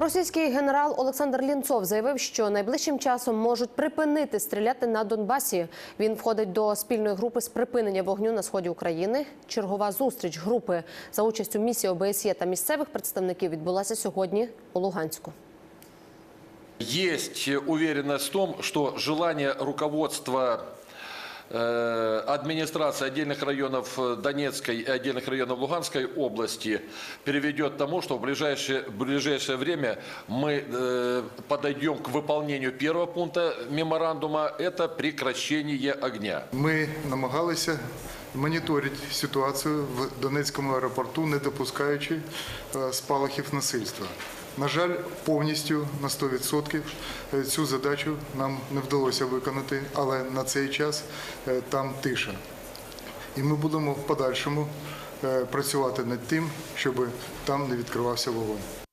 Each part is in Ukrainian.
Російський генерал Олександр Лінцов заявив, що найближчим часом можуть припинити стріляти на Донбасі. Він входить до спільної групи з припинення вогню на сході України. Чергова зустріч групи за участю місії ОБСЄ та місцевих представників відбулася сьогодні у Луганську. Есть уверенность в том, что желание руководства администрации отдельных районов э, Донецкой и отдельных районов Луганской области приведет к тому, что в ближайшее, в ближайшее время мы э, подойдем к выполнению первого пункта меморандума – это прекращение огня. Ми намагалися моніторити ситуацію в Донецькому аеропорту, не допускаючи е, спалахів насильства. На жаль, повністю на 100% цю задачу нам не вдалося виконати, але на цей час е, там тиша. І ми будемо в подальшому е, працювати над тим, щоб там не відкривався вогонь.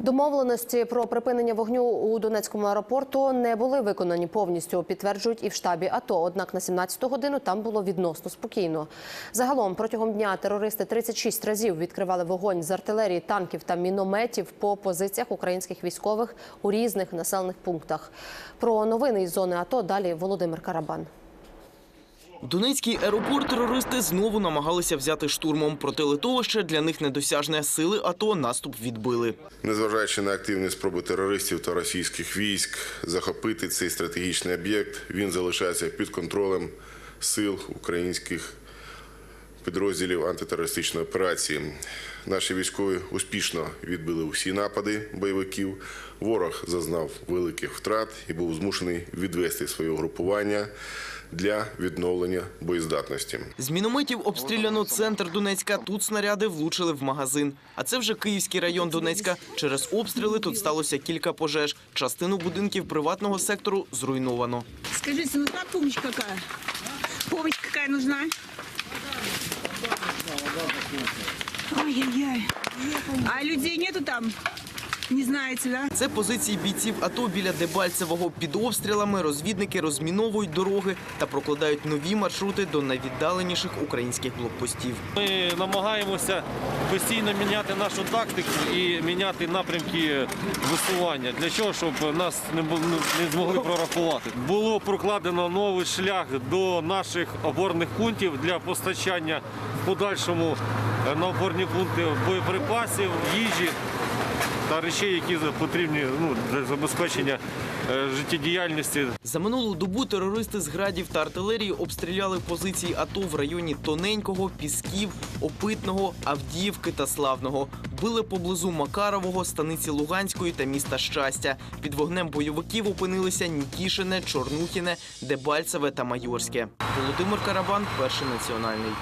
Домовленості про припинення вогню у Донецькому аеропорту не були виконані повністю. Підтверджують і в штабі АТО. Однак на 17-ту годину там було відносно спокійно. Загалом протягом дня терористи 36 разів відкривали вогонь з артилерії, танків та мінометів по позиціях українських військових у різних населених пунктах. Про новини із зони АТО далі Володимир Карабан. Донецький аеропорт терористи знову намагалися взяти штурмом. Проте литовище для них недосяжне. Сили АТО наступ відбили. Незважаючи на активні спроби терористів та російських військ захопити цей стратегічний об'єкт, він залишається під контролем сил українських підрозділів антитерористичної операції. Наші військові успішно відбили усі напади бойовиків. Ворог зазнав великих втрат і був змушений відвести своє угрупування для відновлення боєздатності. З мінометів обстріляно центр Донецька. Тут снаряди влучили в магазин. А це вже Київський район Донецька. Через обстріли тут сталося кілька пожеж. Частину будинків приватного сектору зруйновано. Скажите, нужна помощь какая? Помощь какая нужна? Ай-яй-яй. А людей нету там? Не знаете, да? Це позиції бійців АТО біля Дебальцевого. Під обстрілами розвідники розміновують дороги та прокладають нові маршрути до найвіддаленіших українських блокпостів. Ми намагаємося постійно міняти нашу тактику і міняти напрямки висування для чого, щоб нас не бу- не змогли прорахувати. Було прокладено новий шлях до наших опорних пунктів для постачання в подальшому е, на опорні пункти боєприпасів, їжі та речей, які потрібні ну, для забезпечення е, життєдіяльності За минулу добу терористи з градів та артилерії обстріляли позиції АТО в районі Тоненького, Пісків, Опитного, Авдіївки та Славного. Били поблизу Макарового, станиці Луганської та міста Щастя. Під вогнем бойовиків опинилися Нікішине, Чорнухіне, Дебальцеве та Майорське. Володимир Карабан, перший національний.